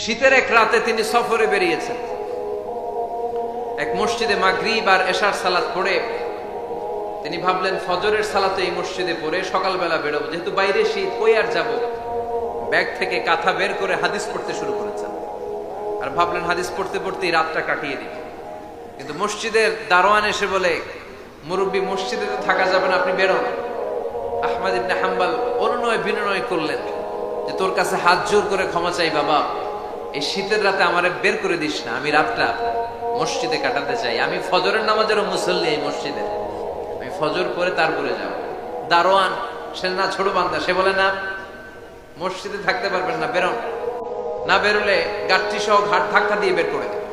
শীতের এক রাতে তিনি সফরে বেরিয়েছেন। এক মসজিদে মাগরিব আর এশার সালাত পড়ে তিনি ভাবলেন, ফজরের সালাতে এই মসজিদে পড়ে সকালবেলা বেরোবো। যেহেতু বাইরে শীত, কই আর যাব? ব্যাগ থেকে কাঁথা বের করে হাদিস পড়তে শুরু করেছেন। আর ভাবলেন, হাদিস পড়তে পড়তে রাতটা কাটিয়ে দিব কিন্তু মসজিদের দারোয়ান এসে বলে, মুরব্বী, মসজিদে তো থাকা যাবে না, আপনি বেরোন। আহমদ ইবনে হাম্বাল অনুনয় বিনয় করলেন যে, তোর কাছে হাত জোর করে ক্ষমা চাই বাবা। এই শীতের রাতে আমারে বের করে দিস না, আমি রাতটা মসজিদে কাটাতে চাই। আমি ফজরের নামাজেরও মুসল্লি এই মসজিদে। আমি ফজর করে তারপরে যাব। দারোয়ান, সে না ছোট বান্দা, সে বলে, না, মসজিদে থাকতে পারবেন না, বেরোন। না বেরোলে গাঠটি সহ ঘাট ধাক্কা দিয়ে বের করে দেবে।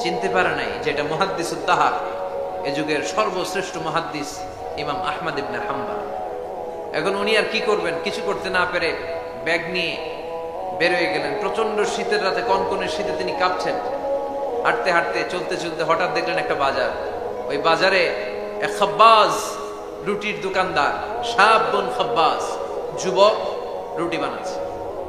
চিনতে পারে নাই যে এটা মহাদ্দিস উদ্দাহার এ যুগের সর্বশ্রেষ্ঠ মহাদ্দিস ইমাম আহমদ ইবনে হাম্বা এখন উনি আর কি করবেন? কিছু করতে না পেরে ব্যাগ নিয়ে বের হয়ে গেলেন। প্রচণ্ড শীতের রাতে, কনকনের শীতে তিনি কাঁপছেন। হাঁটতে হাঁটতে, চলতে চলতে হঠাৎ দেখলেন একটা বাজার। ওই বাজারে এক খাব্বাজ রুটির দোকানদার, সাব বোন খাব্বাজ, যুবক রুটি বানাচ্ছে।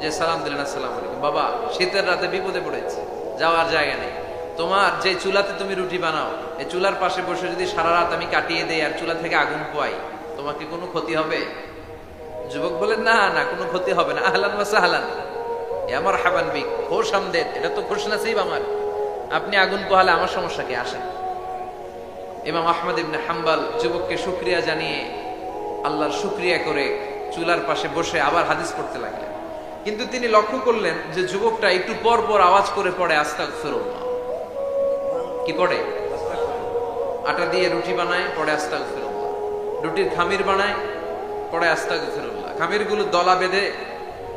যে সালাম দিলেন, আসসালাম আলাইকুম। বাবা, শীতের রাতে বিপদে পড়েছে, যাওয়ার জায়গা নেই। তোমার যে চুলাতে তুমি রুটি বানাও এই চুলার পাশে বসে যদি সারা রাত আমি কাটিয়ে দেই আর চুলা থেকে আগুন পোয়াই তোমাকে কোনো ক্ষতি হবে? যুবক বলেন না না, কোনো ক্ষতি হবে না। আহলান ওয়াসাহলান এ আমার হাবান বিক খোশ আমদেদ, এটা তো খোশ নাসিব আমার। আপনি আগুন পোহালে আমার সমস্যা কি? আসেন। ইমাম আহমদ ইবনে হাম্বাল যুবককে শুক্রিয়া জানিয়ে আল্লাহর শুক্রিয়া করে চুলার পাশে বসে আবার হাদিস পড়তে লাগলেন। কিন্তু তিনি লক্ষ্য করলেন যে যুবকটা একটু পর পর আওয়াজ করে পড়ে আস্তাক ফেরোল্লাহ কি পড়ে? আটা দিয়ে রুটি বানায়, পড়ে আস্তাক ফেরোল্লাহ রুটির খামির বানায়, পড়ে আস্তাক ফেরোল্লাহ খামিরগুলো দলা বেঁধে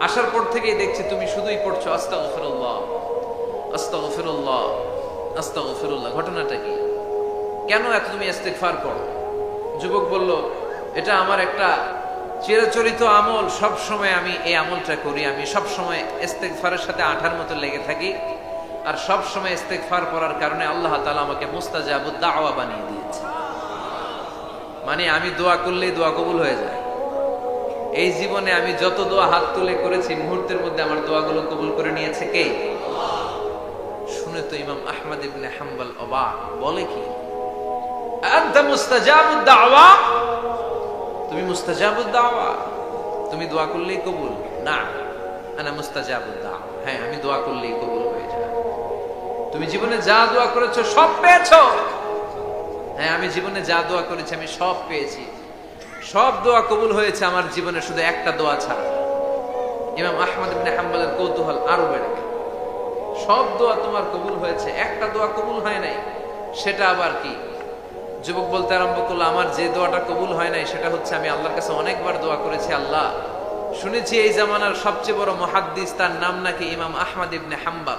আসার পর থেকেই দেখছি তুমি শুধুই পড়ছো আস্তাক ফিরুল্লাহ আস্তাক ফিরুল্লাহ আস্তাক ফিরুল্লাহ ঘটনাটা কি? কেন এত তুমি ইস্তেগফার করো? যুবক বলল, এটা আমার একটা চিরাচরিত আমল। সব সময় আমি এই আমলটা করি। আমি সব সময় ইস্তেগফারের সাথে আঠার মতো লেগে থাকি। আর সব সময় ইস্তেগফার করার কারণে আল্লাহ তাআলা আমাকে মুস্তাজাবুদ দাওয়া বানিয়ে দিয়েছে। মানে আমি দোয়া করলেই দোয়া কবুল হয়ে যায়। এই জীবনে আমি যত দোয়া হাত তুলে করেছি, মুহূর্তের মধ্যে আমার দোয়াগুলো কবুল করে নিয়েছে কে? শুনে তো ইমাম আহমদ ইবনে হাম্বাল অবাক। বলে কি? তুমি মুস্তাজাবুদ দাওয়া? তুমি দোয়া করলেই কবুল? না, আনা মুস্তাজাবুদ দাওয়া। হ্যাঁ আমি দোয়া করলেই কবুল হয়ে যায়। তুমি জীবনে যা দোয়া করেছ সব পেয়েছ? হ্যাঁ আমি জীবনে যা দোয়া করেছি আমি সব পেয়েছি। সব দোয়া কবুল হয়েছে আমার জীবনে, শুধু একটা দোয়া ছাড়া। ইমাম আহমদ হাম্বলের কৌতূহল আরও বেড়ে গেল। সব দোয়া তোমার কবুল হয়েছে, একটা দোয়া কবুল হয় নাই, সেটা আবার কি? যুবক বলতে আরম্ভ করল, আমার যে দোয়াটা কবুল হয় নাই, সেটা হচ্ছে আমি আল্লাহর কাছে অনেকবার দোয়া করেছি, আল্লাহ। শুনেছি এই জামানার সবচেয়ে বড় মহাদ্দিস, তার নাম নাকি ইমাম আহমদ ইবনে হাম্বাল।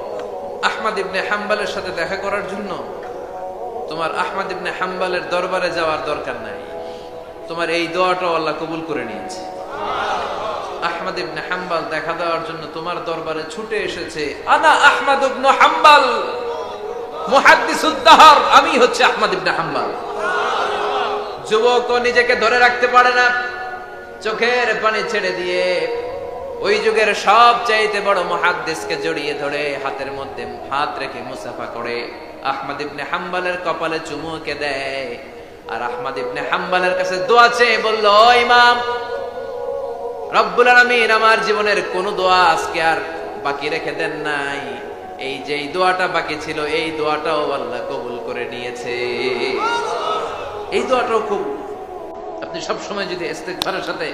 আহমদ ইবনে হাম্বালের সাথে দেখা করার জন্য তোমার আহমদ ইবনে হাম্বালের দরবারে যাওয়ার দরকার নাই। তোমার এই দোয়াটাও আল্লাহ কবুল করে নিয়েছে। আহমদ ইবনে হাম্বাল দেখা দেওয়ার জন্য তোমার দরবারে ছুটে এসেছে, আনা আহমদ ইবনে হাম্বাল মুহাদ্দিসুদ্দাহর আমি হচ্ছে আহমদ ইবনে হাম্বাল। যুবক নিজেকে ধরে রাখতে পারে না, চোখের পানি ছেড়ে দিয়ে ওই যুগের সব চাইতে বড় মহাদ্দেশকে জড়িয়ে ধরে হাতের মধ্যে হাত রেখে মুসাফা করে। আহমদ ইবনে হাম্বালের কপালে চুমুকে দেয়। আর আহমদ ইবনে হাম্বালের কাছে দোয়া চেয়ে বলল, "ও ইমাম, রব্বুল আলামিন, আমার জীবনের কোন দোয়া আজকে আর বাকি রেখে দেন নাই। এই যে দোয়াটা বাকি ছিল, এই দোয়াটাও আল্লাহ কবুল করে নিয়েছে। এই দোয়াটাও খুব আপনি সব সময় যদি ইস্তেগফারের সাথে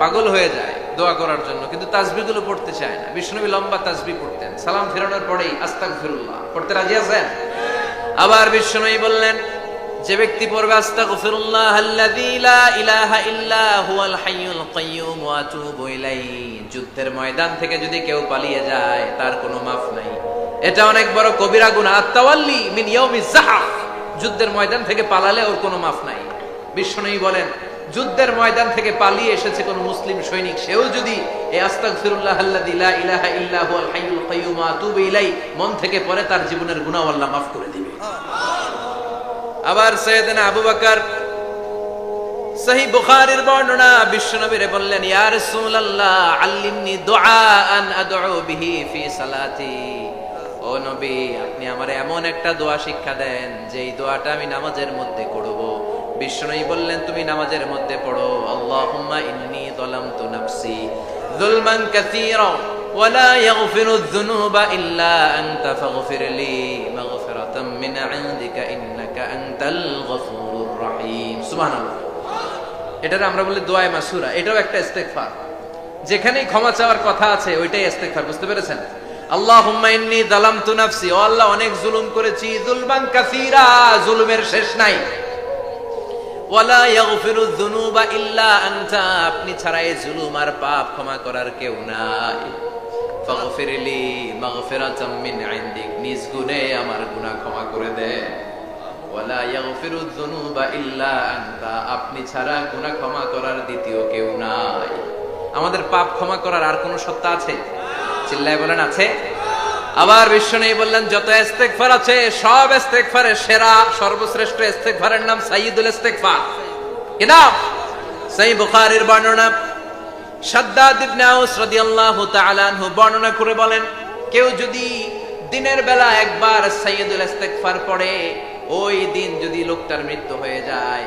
পাগল হয়ে যায় দোয়া করার জন্য, কিন্তু তাসবিগুলো পড়তে চায় না। বিষ্ণুবী লম্বা তাসবি পড়তেন। সালাম ফেরানোর পরেই আস্তাগফিরুল্লাহ। পড়তে রাজি আছেন? আবার বিষ্ণুবী বললেন, যে ব্যক্তি পড়বে ইলাইহি। যুদ্ধের ময়দান থেকে যদি কেউ পালিয়ে যায়, তার কোনো মাফ নাই। এটা অনেক বড় কবিরা গুনাহ। আত্তাওয়াল্লি মিন ইয়াউমিজ যুদ্ধের ময়দান থেকে পালালে ওর কোনো মাফ নাই। বিষ্ণুই বলেন, যুদ্ধের ময়দান থেকে পালিয়ে এসেছে কোন মুসলিম সৈনিক। সেও যদি মন থেকে পড়ে তার জীবনের মাফ করে দিবে। আবার আবু বকর আপনি আমারে এমন একটা দোয়া শিক্ষা দেন যে দোয়াটা আমি নামাজের মধ্যে করব। বিশ্বনবী বললেন তুমি নামাজের মধ্যে পড়ো আল্লাহুম্মা ইন্নী যালামতু নাফসি যুলমান কাসীরা ولا يغفر الذنوب إلا أنت فاغفر لي مغفرة من عندك إنك أنت الغفور الرحيم سبحان الله এটার আমরা বলি দোয়ায় মাসুরা এটাও একটা ইস্তেগফার যেখানেই ক্ষমা চাওয়ার কথা আছে ওইটাই ইস্তেগফার বুঝতে পেরেছেন আল্লাহুম্মা ইন্নী যালামতু নাফসি ও আল্লাহ অনেক জুলুম করেছি জুলমান কাসীরা জুলুমের শেষ নাই ওয়ালা ইয়াগফিরু যুনুবা ইল্লা আনতা, আপনি ছাড়া এই জুলুম আর পাপ ক্ষমা করার কেউ নাই। ফাগফিরলি মাগফিরাতাম মিন ইনদিক, নিজ গুণে আমার গুনাহ ক্ষমা করে দে। ওয়ালা ইয়াগফিরু যুনুবা ইল্লা আনতা, আপনি ছাড়া গুনাহ ক্ষমা করার দ্বিতীয় কেউ নাই। আমাদের পাপ ক্ষমা করার আর কোনো সত্তা আছে? চিল্লায় বলেন, আছে? আবার বিশ্ব নেই বললেন, যত ইস্তেগফার আছে, সব ইস্তেগফারের সেরা, সর্বশ্রেষ্ঠ ইস্তেগফারের নাম সাইয়্যিদুল ইস্তেগফার। কি সহিহ বুখারীর বর্ণনা। শাদ্দাদ ইবনে আউস রাদিয়াল্লাহু তাআলা আনহু বর্ণনা করে বলেন, কেউ যদি দিনের বেলা একবার সাইয়্যিদুল ইস্তেগফার পড়ে, ওই দিন যদি লোকটার মৃত্যু হয়ে যায়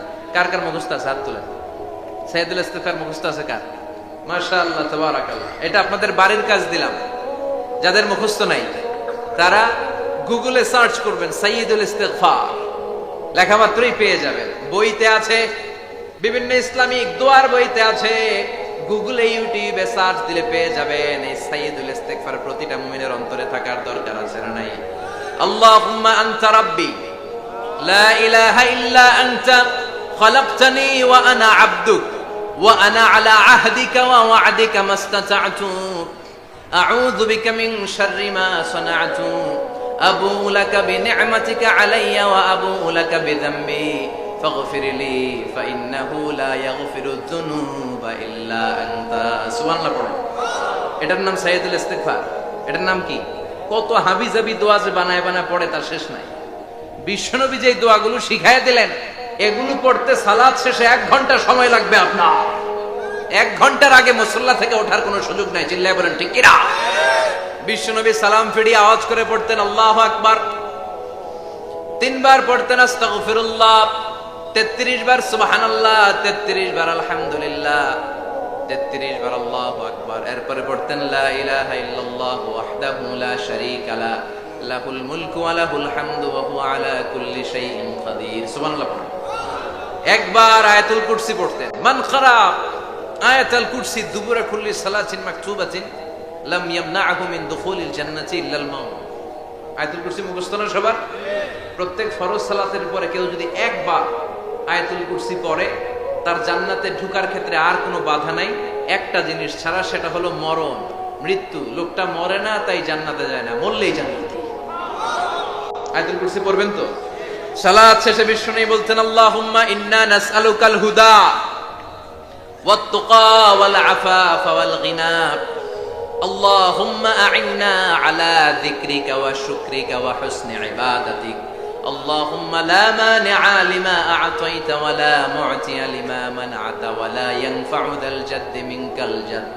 কার কার মুখস্থ আছে? হাত তুলেন। সাইয়্যিদুল ইস্তেগফার মুখস্থ আছে কার? এটা আপনাদের বাড়ির কাজ দিলাম। যাদের মুখস্থ নাই, তারা গুগলে সার্চ করবেন পেয়ে যাবেন। বইতে আছে, বিভিন্ন ইসলামিক দোয়ার বইতে আছে। গুগলে, ইউটিউবে সার্চ দিলে পেয়ে যাবেন এই ইস্তেগফার। প্রতিটা মুমিনের অন্তরে থাকার দরকার আছে না নাই? আল্লাহুম্মা আনতা রাব্বি, লা ইলাহা ইল্লা আনতা খলাকতানি ওয়া আনা আবদুক وأنا على عهدك ووعدك ما استطعت أعوذ بك من شر ما صنعت أبو لك بنعمتك علي وأبو لك بذنبي فاغفر لي فإنه لا يغفر الذنوب إلا أنت سبحان الله পড়েন এটার নাম সাইয়্যিদুল ইস্তিগফার এটার নাম কি কত হাবিজাবি দোয়া যে বানায় বানায় পড়ে তার শেষ নাই বিশ্বনবী যে দোয়াগুলো শিখাই দিলেন এগুলো পড়তে সালাদ শেষে এক ঘণ্টা সময় লাগবে আপনার। এক ঘণ্টার আগে মুসল্লা থেকে ওঠার কোনো সুযোগ নাই, চিল্লায় বলেন, ঠিক কিনা? বিশ্বনবী সালাম ফিরিয়ে আওয়াজ করে পড়তেন, আল্লাহ আকবার। তিনবার পড়তেন, আস্তাগফিরুল্লাহ। তেত্রিশ বার, সুবহানাল্লাহ। তেত্রিশ বার, আলহামদুলিল্লাহ। তেত্রিশ বার, আল্লাহু আকবার। এরপরে পড়তেন, লা ইলাহা ইল্লাল্লাহ ওয়াহদাহু লা শারীকা লা, লাহুল মুলকু ওয়া লাহুল হামদু ওয়া হুয়া আলা কুল্লি শাইইন কাদির সুবহানাল্লাহ। একবার আয়াতুল কুরসি পড়তেন। মান খারাপ, আয়াতুল কুরসি দুবুরা কুল্লি সালাতিন মাকতুবাতিন, লাম ইয়ামনাহু মিন দুখুলিল জান্নাতি ইল্লাল মাউত। আয়াতুল মুখস্থ না সবার? প্রত্যেক ফরজ সালাতের পরে কেউ যদি একবার আয়াতুল পড়ে, তার জান্নাতে ঢুকার ক্ষেত্রে আর কোনো বাধা নাই। একটা জিনিস ছাড়া সেটা হলো মরণ। মৃত্যু। লোকটা মরে না, তাই জান্নাতে যায় না। মরলেই জান্নাতে। আয়াতুল কুরসি পড়বেন তো? সালাত শেষে বিষ্ণু বলতেন আল্লাহুম্মা ইন্না নাসআলুকাল হুদা والتقى والعفاف والغنى اللهم أعنا على ذكرك وشكرك وحسن عبادتك اللهم لا مانع لما أعطيت ولا معطي لما منعت ولا ينفع ذا الجد منك الجد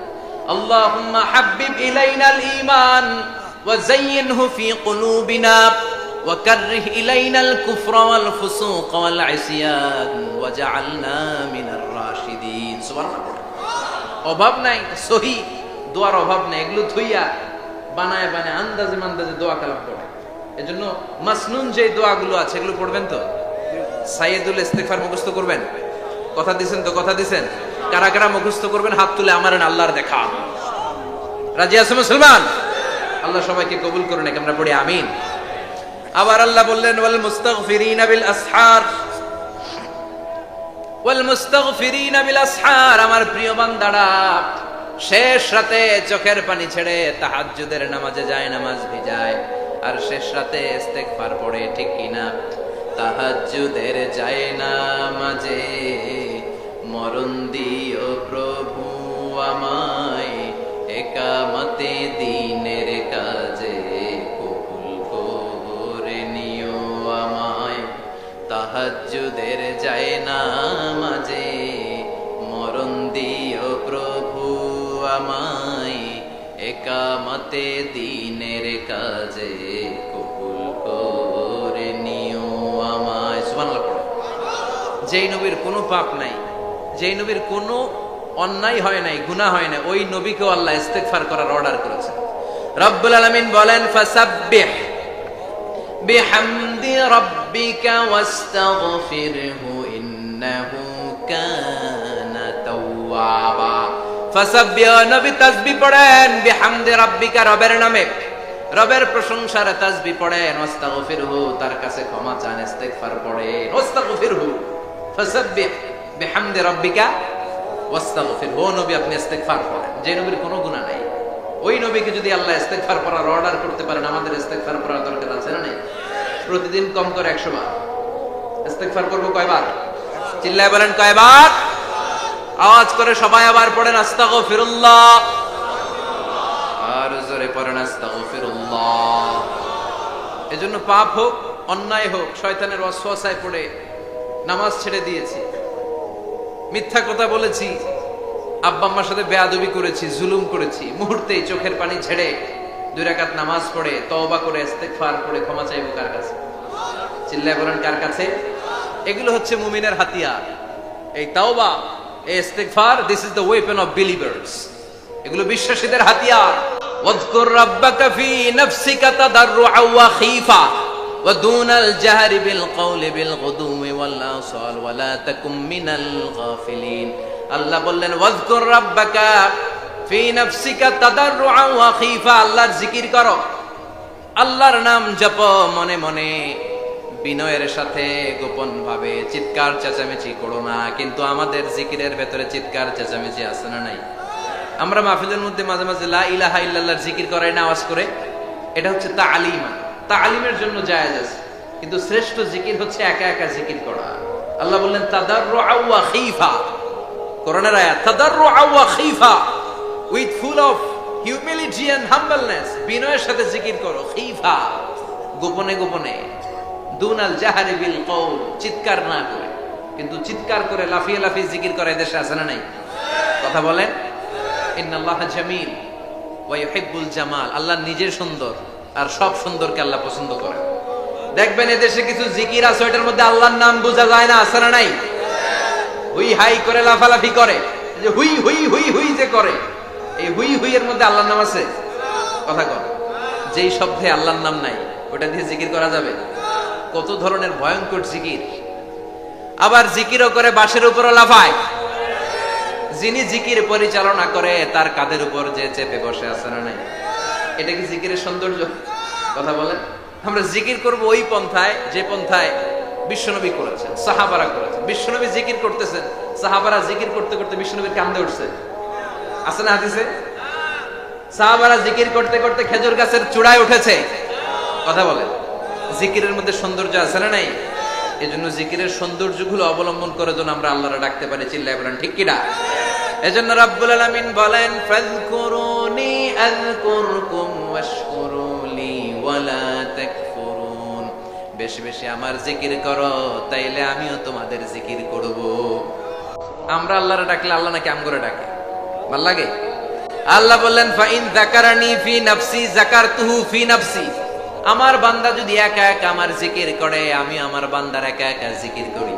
اللهم حبب إلينا الإيمان وزينه في قلوبنا وكره إلينا الكفر والفسوق والعصيان وجعلنا من الراشدين سبحان الله অভাব নাই সহি দোয়ার অভাব নাই এগুলো থইয়া বানায় বানায় আন্দাজে মান্দাজে দোয়া কালাম পড়ে এজন্য মাসনুন যে দোয়াগুলো আছে এগুলো পড়বেন তো সাইয়েদুল ইস্তেগফার মুখস্থ করবেন কথা দিছেন তো কথা দিছেন কারা কারা মুখস্থ করবেন হাত তুলে আমার আল্লাহর দেখা রাজি আছে মুসলমান আল্লাহ সবাইকে কবুল করুন একে আমরা পড়ি আমিন আবার আল্লাহ বললেন, ওয়াল মুস্তাগফিরিনা বিল আসহার। ওয়াল মুস্তাগফিরিনা বিল আসহার। আমার প্রিয় বান্দারা, শেষ রাতে চোখের পানি ছেড়ে তাহাজ্জুদের নামাজে যায়, নামাজ ভিজায়। আর শেষ রাতে ইস্তেগফার পড়ে, ঠিক কিনা তাহাজ্জুদের যায় নামাজে মরণ দিও প্রভু। তাহাজ্জুদের যায় না মাঝে। মরণ দিও প্রভু আমায়। একামতে দিনের কাজে কবুল করে নিও আমায়। পড়ো। যেই নবীর কোনো পাপ নাই, যেই নবীর কোনো অন্যায় হয় নাই, গুনাহ হয় নাই, ওই নবীকেও আল্লাহ ইস্তেগফার করার অর্ডার করেছেন। রব্বুল আলামিন বলেন, ফাসাব্বিহ বিহামদি নবী, আপনি ইস্তেগফার করেন যে নবীর কোনো গুনাহ নাই। ওই নবীকে যদি আল্লাহ ইস্তেগফার করার অর্ডার করতে পারেন, আমাদের ইস্তেগফার করার দরকার আছে না নেই? প্রতিদিন কম করে 100 বার। ইস্তেগফার করব কয়বার? চিল্লায় বলেন কয়বার? আওয়াজ করে সবাই আবার পড়েন পড়েন, আস্তাগফিরুল্লাহ। এজন্য পাপ হোক, অন্যায় হোক, শয়তানের পড়ে নামাজ ছেড়ে দিয়েছি। মিথ্যা কথা বলেছি, আব্বা সাথে বেয়াদবি করেছি, জুলুম করেছি, মুহূর্তেই চোখের পানি ছেড়ে দুই রাকাত নামাজ পড়ে তওবা করে ইস্তেগফার করে ক্ষমা চাইবো কার কাছে চিল্লায় বলেন কার কাছে এগুলো হচ্ছে মুমিনের হাতিয়ার এই তাওবা এই ইস্তেগফার this is the weapon of believers এগুলো বিশ্বাসীদের হাতিয়ার ওয়াজকুর রাব্বাকা ফি নাফসিকা তাদাররুআ ওয়া খীফা ودون الجهر بالقول بالغدو والآصال ولا تكن من الغافلين আল্লাহ বললেন ওয়াজকুর রাব্বাকা ফি নাফসিকা তাদাররুআ আল্লাহর জিকির করো। আল্লাহর নাম জপ মনে মনে। বিনয়ের সাথে গোপন ভাবে চিৎকার চেঁচামেচি করো না, কিন্তু আমাদের জিকিরের ভেতরে চিৎকার চেঁচামেচি আছে না নাই? আমরা মাহফিলের মধ্যে মাঝে মাঝে লা ইলাহা ইল্লাল্লাহর জিকির করাই না আওয়াজ করে। এটা হচ্ছে তালিমা। তালিমের জন্য জায়েজ আছে, কিন্তু শ্রেষ্ঠ জিকির হচ্ছে একা একা জিকির করা। আল্লাহ বললেন, তাদাররুআ ওয়া খীফা। কোরআনের আয়াত, তাদাররুআ ওয়া খীফা। With full of humility and humbleness, বিনয়ের সাথে জিকির করো, খীফা, গোপনে গোপনে। দুনাল জাহারি বিল কওল, চিৎকার না করে। কিন্তু চিৎকার করে লাফিয়ে লাফিয়ে জিকির করে দেশে আছে না নাই? কথা বলেন? ইন্নাল্লাহ জামিল ওয়াইহিব্বুল জামাল, আল্লাহ নিজের সুন্দর, আর সব সুন্দরকে আল্লাহ পছন্দ করে। দেখবেন এদেশে কিছু জিকির আছে, ওইটার মধ্যে আল্লাহর নাম বোঝা যায় না, আছে না নাই? হুই হাই করে, লাফালাফি করে। যে হুই হুই হুই হুই যে করে। এই হুই হুই এর মধ্যে আল্লাহর নাম আছে? কথা কর যেই শব্দে আল্লাহর নাম নাই, ওটা দিয়ে জিকির করা যাবে? কত ধরনের ভয়ঙ্কর জিকির। আবার জিকিরও করে বাসের উপরও লাফায়। যিনি জিকির পরিচালনা করে, তার কাদের উপর যে চেপে বসে আছে না নাই? এটা কি জিকিরের সৌন্দর্য? কথা বলেন। আমরা জিকির করব ওই পন্থায়, যে পন্থায় বিশ্বনবী করেছেন, সাহাবারা করেছেন। বিশ্বনবী জিকির করতেছেন, সাহাবারা জিকির করতে করতে বিশ্বনবীর কান্দে উঠছে। আছে না হাদিসে? সাহাবারা জিকির করতে করতে খেজুর গাছের চূড়ায় উঠেছে। কথা বলেন। জিকিরের মধ্যে সৌন্দর্য আছে না নাই? এই জন্য জিকিরের সৌন্দর্যগুলো অবলম্বন করে যেন আমরা আল্লাহরা ডাকতে পারি, চিল্লায় বলেন, ঠিক কিনা এজন্য রাব্বুল আলামিন বলেন, ফাযকুরুনি আযকুরকুম ওয়াশকুরুলি ওয়ালা তাকফুরুন। বেশি বেশি আমার জিকির করো, তাইলে আমিও তোমাদের জিকির করব। আমরা আল্লাহরে ডাকলে আল্লাহ নাকি আম করে ডাকে? ভালো লাগে? আল্লাহ বললেন, ফাইন যাকারানি ফি নাফসি, যাকারতুহু ফি আমার বান্দা যদি একা একা আমার জিকির করে, আমি আমার বান্দার একা একা জিকির করি।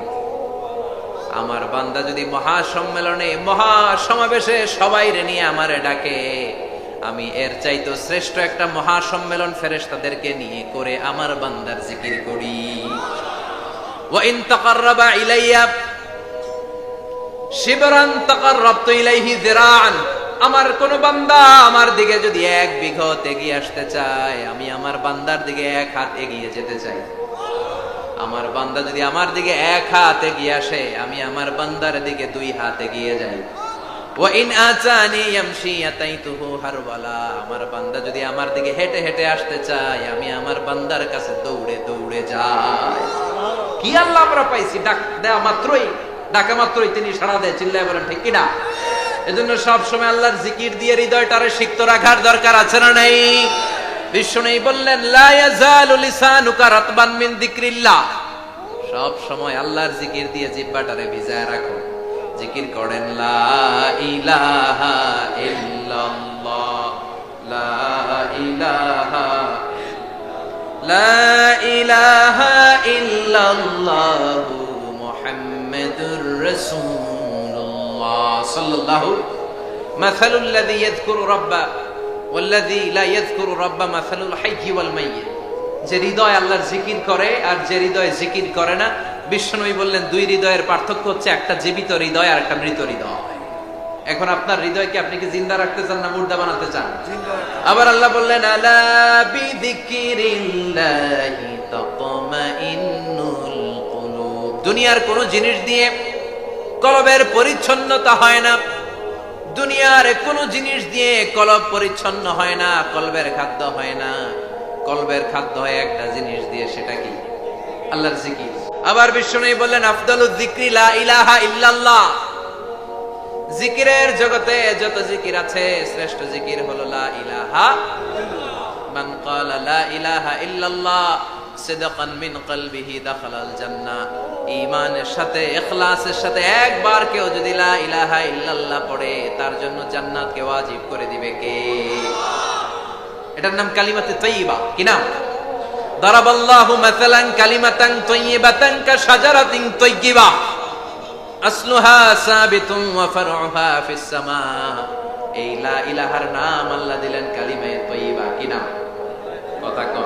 আমার বান্দা যদি মহা সম্মেলনে মহা সমাবেশে সবাই রে নিয়ে আমার ডাকে, আমি এর চাইতো শ্রেষ্ঠ একটা মহা সম্মেলন ফেরেশতাদেরকে নিয়ে করে আমার বান্দার জিকির করি। ওয়া ইন ইলাইয়া শিবরান তাকাররাবতু ইলাইহি যিরাআন। আমার কোন বান্দা আমার দিকে যদি এক বিঘত এগিয়ে আসতে চায়, আমি আমার বান্দার দিকে এক হাত এগিয়ে যেতে চাই। আমার বান্দা যদি আমার দিকে এক হাত এগিয়ে আসে, আমি আমার বান্দার দিকে দুই হাত এগিয়ে যাই। আমার বান্দা যদি আমার দিকে হেঁটে হেঁটে আসতে চায়, আমি আমার বান্দার কাছে দৌড়ে দৌড়ে যাই। কি আল্লাহ আমরা পাইছি? ডাক দেওয়া মাত্রই ডাকা মাত্রই তিনি সাড়া দেয়, চিল্লায় বলেন, ঠিক কিনা? এজন্য সব সময় আল্লাহর জিকির দিয়ে হৃদয়টারে সিক্ত রাখার দরকার আছে না নাই? বিশ্ব নেই বললেন সব সময় আল্লাহর জিকির দিয়ে জিহ্বাটারে ভিজায় রাখো। জিকির করেন, লা ইলাহা ইল্লাল্লাহ। লা ইলাহা লা ইলাহা ইল্লাল্লাহু। মুহাম্মাদুর রাসূলুল্লাহ সাল্লাল্লাহু মাসালুল লাযী ইয়াযকুরু রাব্বা ওয়াল্লাযী লা ইয়াযকুরু রাব্বা মাসালুল হাইয়্যি ওয়াল মাইয়্যিত যে হৃদয় আল্লাহর জিকির করে আর যে হৃদয় জিকির করে না বিশ্বনবী বললেন দুই হৃদয়ের পার্থক্য হচ্ছে একটা জীবিত হৃদয় আর একটা মৃত হৃদয়। এখন আপনার হৃদয়কে আপনি কি জিন্দা রাখতে চান না মুর্দা বানাতে চান? আবার আল্লাহ বললেন আলা বিযিকিরিল্লাহি তাতমাইন্নুল কুলুব দুনিয়ার কোন জিনিস দিয়ে কলবের পরিচ্ছন্নতা হয় না। দুনিয়ার কোন জিনিস দিয়ে কলব পরিচ্ছন্ন হয় না, কলবের খাদ্য হয় না। কলবের খাদ্য হয় একটা জিনিস দিয়ে, সেটা কি? আল্লাহর জিকির। আবার বিষ্ণু বললেন আফদালুজ জিকরি লা ইলাহা ইল্লাল্লাহ। জিকিরের জগতে যত জিকির আছে, শ্রেষ্ঠ জিকির হলো লা ইলাহা মান ক্বালা লা ইলাহা ইল্লাল্লাহ সিদকান মিন কলবিহি জান্নাহ। ঈমানের সাথে, ইখলাসের সাথে একবার কেউ যদি লা ইলাহা ইল্লাল্লাহ পড়ে, তার জন্য ওয়াজিব করে দিবে কে? এটার নাম কালিমাতে কি নাম? দারাবাল্লাহু মাসালান কালিমাতান কা শাজারাতিন আসলুহা সাবিতুন ওয়া ফিস সামা। এই লা ইলাহার নাম আল্লাহ দিলেন কালিমায়ে তৈয়বা। কি নাম? কথা কন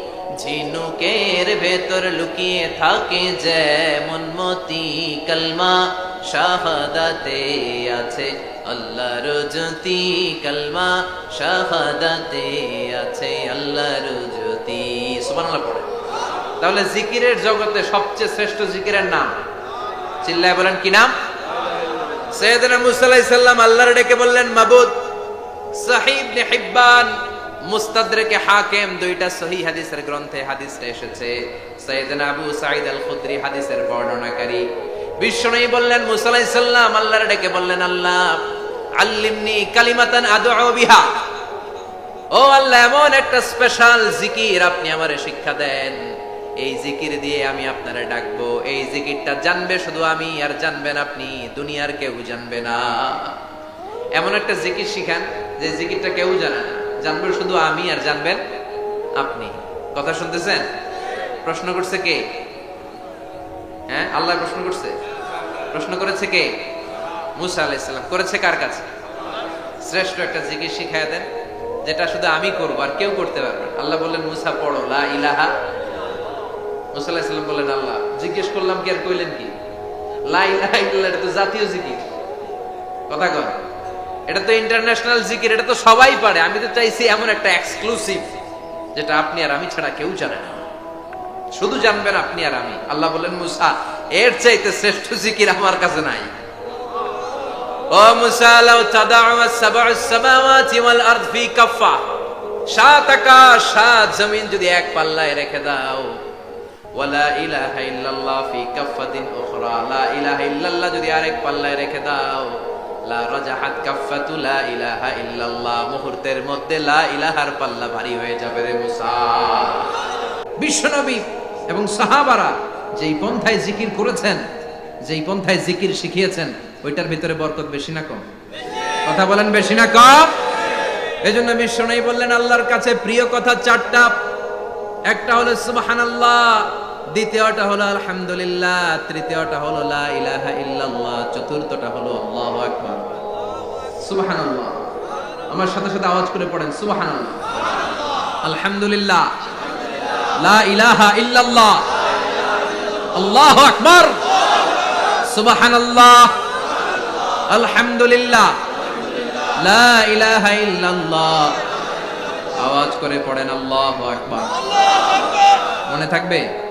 ঝিনুকের ভেতর লুকিয়ে থাকে যেমন মতি কলমা। শাহাদাতে আছে আল্লাহর জ্যোতি কলমা। শাহাদাতে আছে আল্লাহর জ্যোতি সুবহানাল্লাহ পড়ে। তাহলে জিকিরের জগতে সবচেয়ে শ্রেষ্ঠ জিকিরের নাম? চিল্লায় বলেন, কি নাম? সৈয়দনা মুসা আলাইহিস সালাম আল্লাহর ডেকে বললেন, মাবুদ, সাহিব নে হিব্বান মুস্তাদরেকে হাকেম দুইটা সহি হাদিসের গ্রন্থে হাদিসটা এসেছে। সাইয়েদনা আবু সাঈদ আল খুদরি হাদিসের বর্ণনাকারী। বিশ্বনবী বললেন, মুসা আলাইহিস আল্লাহর ডেকে বললেন, আল্লাহ, আল্লিমনি কালিমাতান আদউ বিহা। ও আল্লাহ, এমন একটা স্পেশাল জিকির আপনি আমারে শিক্ষা দেন। এই জিকির দিয়ে আমি আপনারে ডাকবো। এই জিকিরটা জানবে শুধু আমি, আর জানবেন আপনি, দুনিয়ার কেউ জানবে না। এমন একটা জিকির শিখান, যে জিকিরটা কেউ জানে না। জানবে শুধু আমি আর জানবেন আপনি। কথা শুনতেছেন? প্রশ্ন করছে কে? হ্যাঁ আল্লাহ প্রশ্ন করছে। প্রশ্ন করেছে কে? মুসা আলাইসাল্লাম করেছে কার কাছে? শ্রেষ্ঠ একটা জিকির শিখায় দেন, যেটা শুধু আমি করব আর কেউ করতে পারবে আল্লাহ বললেন, মুসা, পড়ো, লা ইলাহা মুসা আলাইসাল্লাম বললেন, আল্লাহ, জিজ্ঞেস করলাম কি আর কইলেন কি? লা ইলাহা ইল্লাল্লাহ এটা তো জাতীয় জিকির। কথা কর এটা তো ইন্টারন্যাশনাল জিকির এটা তো সবাই পারে। আমি তো চাইছি এমন একটা এক্সক্লুসিভ যেটা আপনি আর আমি ছাড়া কেউ জানে না। শুধু জানবেন আপনি আর আমি। আল্লাহ বলেন, মুসা, এর চাইতে শ্রেষ্ঠ জিকির আমার কাছে নাই। ও মুসা, লাউ তাদাউ সাবউ সামাওয়াতি ওয়াল আরদ ফি কাফা সাত আকাশ, সাত জমিন যদি এক পাল্লায় রেখে দাও। ওয়ালা ইলাহা ইল্লাল্লাহ ফি কাফাতিন উখরা। লা ইলাহা ইল্লাল্লাহ যদি আরেক পাল্লায় রেখে দাও। লা রাজাহাত কাফাতু লা ইলাহা ইল্লাল্লাহ। মুহূর্তের মধ্যে লা ইলাহার ভারী হয়ে যাবে বিশ্বনবী এবং সাহাবারা যেই পন্থায় জিকির করেছেন, যেই পন্থায় জিকির শিখিয়েছেন, ওইটার ভিতরে বরকত বেশি না কম। কথা বলেন বেশি না কম? এজন্য বিশ্বনবী বললেন, আল্লাহর কাছে প্রিয় কথা চারটা। একটা হলো সুবহানাল্লাহ দ্বিতীয়টা হলো আলহামদুলিল্লাহ, তৃতীয়টা হলো লা ইলাহা ইল্লাল্লাহ, চতুর্থটা হলো আল্লাহু আকবার। সুবহানাল্লাহ। আমার সাথে সাথে আওয়াজ করে পড়েন, সুবহানাল্লাহ। আলহামদুলিল্লাহ। লা ইলাহা ইল্লাল্লাহ। আল্লাহু আকবার। সুবহানাল্লাহ। আলহামদুলিল্লাহ। লা ইলাহা ইল্লাল্লাহ। আওয়াজ করে পড়েন, আল্লাহু আকবার। মনে থাকবে?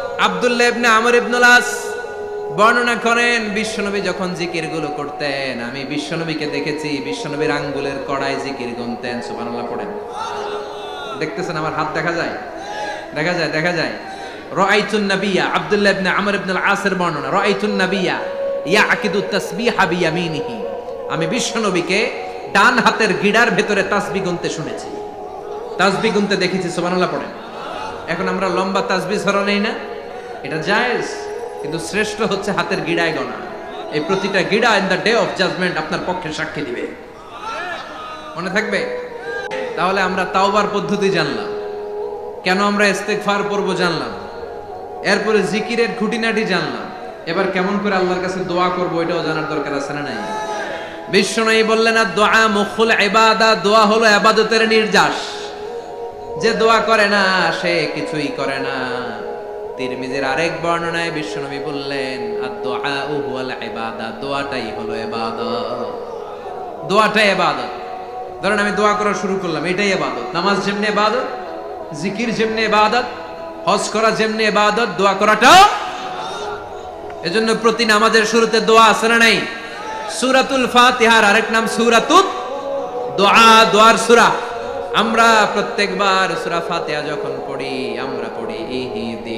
আব্দুল্লাহ ইবনে আমর ইবনুল বর্ণনা করেন, বিশ্বনবী যখন জিকিরগুলো করতেন, আমি বিশ্বনবীকে দেখেছি, বিশ্বনবীর আঙ্গুলের কড়াই জিকির গুনতেন, সুবহানাল্লাহ পড়েন। দেখতেছেন আমার হাত দেখা যায়? দেখা যায় দেখা যায়। রাআইতুন নাবিয়্যা আব্দুল্লাহ ইবনে আমর ইবনুল আসের বর্ণনা, রাআইতুন নাবিয়্যা ইয়াকিদু তাসবিহা বিয়ামিনিহি। আমি বিশ্বনবীকে ডান হাতের গিডার ভেতরে তাসবি গুনতে শুনেছি। তাসবি গুনতে দেখেছি, সুবহানাল্লাহ পড়েন। এখন আমরা লম্বা তাসবি ছড়া নেই না? এটা জায়েজ, কিন্তু শ্রেষ্ঠ হচ্ছে হাতের গিড়ায় গণা। এই প্রতিটা গিড়া in the day of judgement আপনার পক্ষে সাক্ষী দিবে। মনে থাকবে? তাহলে আমরা তাওবার পদ্ধতি জানলাম। কেন আমরা ইস্তেগফার পড়ব জানলাম? এরপরে জিকিরের খুঁটিনাটি জানলাম। এবার কেমন করে আল্লাহর কাছে দোয়া করব এটাও জানার দরকার আছে না নাই? বিশ্বনবী বললেন আর দোয়া মুখুল ইবাদা দোয়া হলো ইবাদতের নির্যাস। যে দোয়া করে না, সে কিছুই করে না। তিরমিজির আরেক বর্ণনায় বিশ্বনবী বললেন দোয়াটাই হলো দোয়াটাই ইবাদত। ধরেন আমি দোয়া করা শুরু করলাম, এটাই ইবাদত। নামাজ যেমনি ইবাদত, জিকির যেমনি ইবাদত, হজ করা যেমনি ইবাদত, দোয়া করাটা এজন্য প্রতি নামাজের শুরুতে দোয়া আছে না নাই? সুরাতুল ফাতিহার আরেক নাম সুরাতুল দোয়া, দোয়ার সূরা। আমরা প্রত্যেকবার সুরা ফাতিহা যখন পড়ি, আমরা পড়ি ইহদিনাস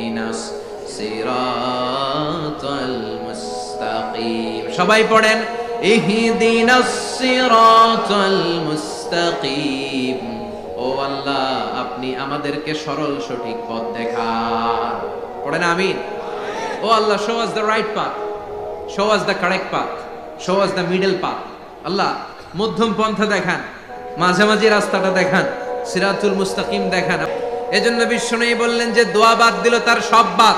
সবাই পড়েন ইহদিনাস সিরাতাল ও আল্লাহ, আপনি আমাদেরকে সরল সঠিক পথ দেখান। পড়েন, আমিন। O Allah show us the right path show us the correct path show us the middle path Allah, মধ্যম পন্থা দেখান, মাঝামাঝি রাস্তাটা দেখান, সিরাতুল মুস্তাকিম দেখান। এজন্য বিশ্বনবী বললেন যে, দোয়া বাদ দিল তার সব বাদ।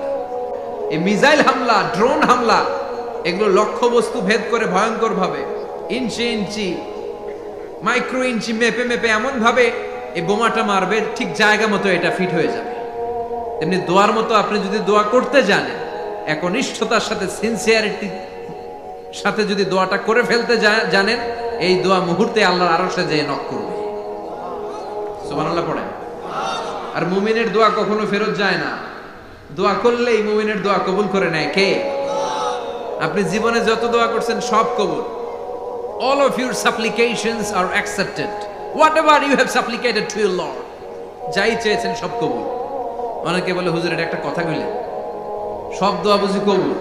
এই মিসাইল হামলা, ড্রোন হামলা, এগুলো লক্ষ্য বস্তু ভেদ করে ভয়ঙ্কর ভাবে ইঞ্চি ইঞ্চি, মাইক্রো ইঞ্চি মেপে মেপে এমন ভাবে এই বোমাটা মারবে, ঠিক জায়গা মতো এটা ফিট হয়ে যাবে। তেমনি দোয়ার মতো আপনি যদি দোয়া করতে জানেন, একনিষ্ঠতার সাথে সিনসিয়ারিটি সাথে যদি দোয়াটা করে ফেলতে জানেন, এই দোয়া মুহূর্তে আল্লাহর আরশে যেয়ে নক করবে। সুবহানাল্লাহ পড়েন। আর মুমিনের দোয়া কখনো ফেরত যায় না। দোয়া করলেই মুমিনের দোয়া কবুল করে নেয় কে? আপনি জীবনে যত দোয়া করছেন সব কবুল। All of your supplications are accepted. Whatever you have supplicated to your lord, যাই চেয়েছেন সব কবুল। অনেকে বলে, হুজুর, এটা একটা কথা কইলেন। সব দোয়া বুঝি কবুল।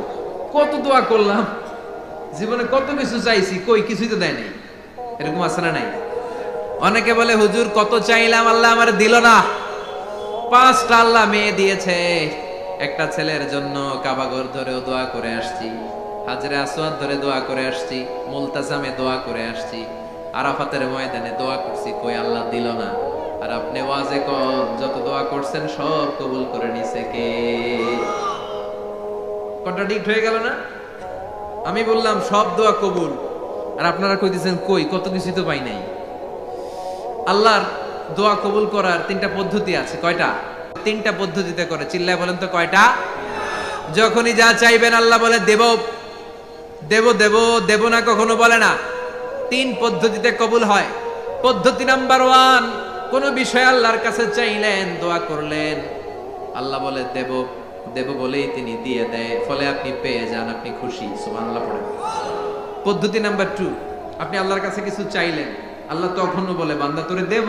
কত দোয়া করলাম। জীবনে কত কিছু চাইছি, কই কিছুই তো দেয় নাই এরকম আছে না নাই? অনেকে বলে, হুজুর, কত চাইলাম, আল্লাহ আমার দিল না। পাঁচটা আল্লাহ মেয়ে দিয়েছে। একটা ছেলের জন্য কাবাগর ধরেও দোয়া করে আসছি, হাজরে আসওয়াদ ধরে দোয়া করে আসছি, মুলতাজামে দোয়া করে আসছি, আরাফাতের ময়দানে দোয়া করছি, কই আল্লাহ দিল না। আর আপনি ওয়াজে যত দোয়া করছেন সব কবুল করে নিছে কে? কন্ট্রাডিক্ট হয়ে গেল না? আমি বললাম, সব দোয়া কবুল। আর আপনারা কইতেছেন, কই, কত কিছু তো পাই নাই। আল্লাহর দোয়া কবুল করার তিনটা পদ্ধতি আছে, কয়টা? তিনটা পদ্ধতিতে করে। চিল্লায় বলেন তো কয়টা? যখনই যা চাইবেন আল্লাহ বলে, দেব দেব দেব দেব না কখনো বলে না। তিন পদ্ধতিতে কবুল হয়। পদ্ধতি নাম্বার ওয়ান, কোন বিষয় আল্লাহর কাছে চাইলেন, দোয়া করলেন। আল্লাহ বলে, দেব দেব বলেই তিনি দিয়ে দেয়। ফলে আপনি পেয়ে যান, আপনি খুশি। সুবহানাল্লাহ পদ্ধতি নাম্বার টু, আপনি আল্লাহর কাছে কিছু চাইলেন। আল্লাহ তখনও বলে, বান্দা, তোরে দেব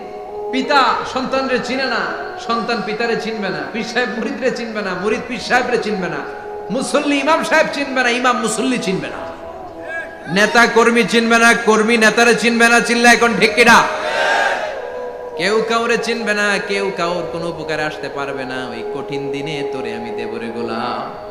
পিতা সন্তানরে চিনে না, সন্তান পিতারে চিনবে না, পীর সাহেব মুরিদরে চিনবে না, মুরিদ পীর সাহেবরে চিনবে না, মুসল্লি ইমাম সাহেব চিনবে না, ইমাম মুসল্লি চিনবে না। নেতা কর্মী চিনবে না, কর্মী নেতারে চিনবে না, চিল্লা এখন ঠিক কিনা? কেউ কাউরে চিনবে না, কেউ কাউর কোনো উপকারে আসতে পারবে না, ওই কঠিন দিনে তোরে আমি দেবরে গোলাম।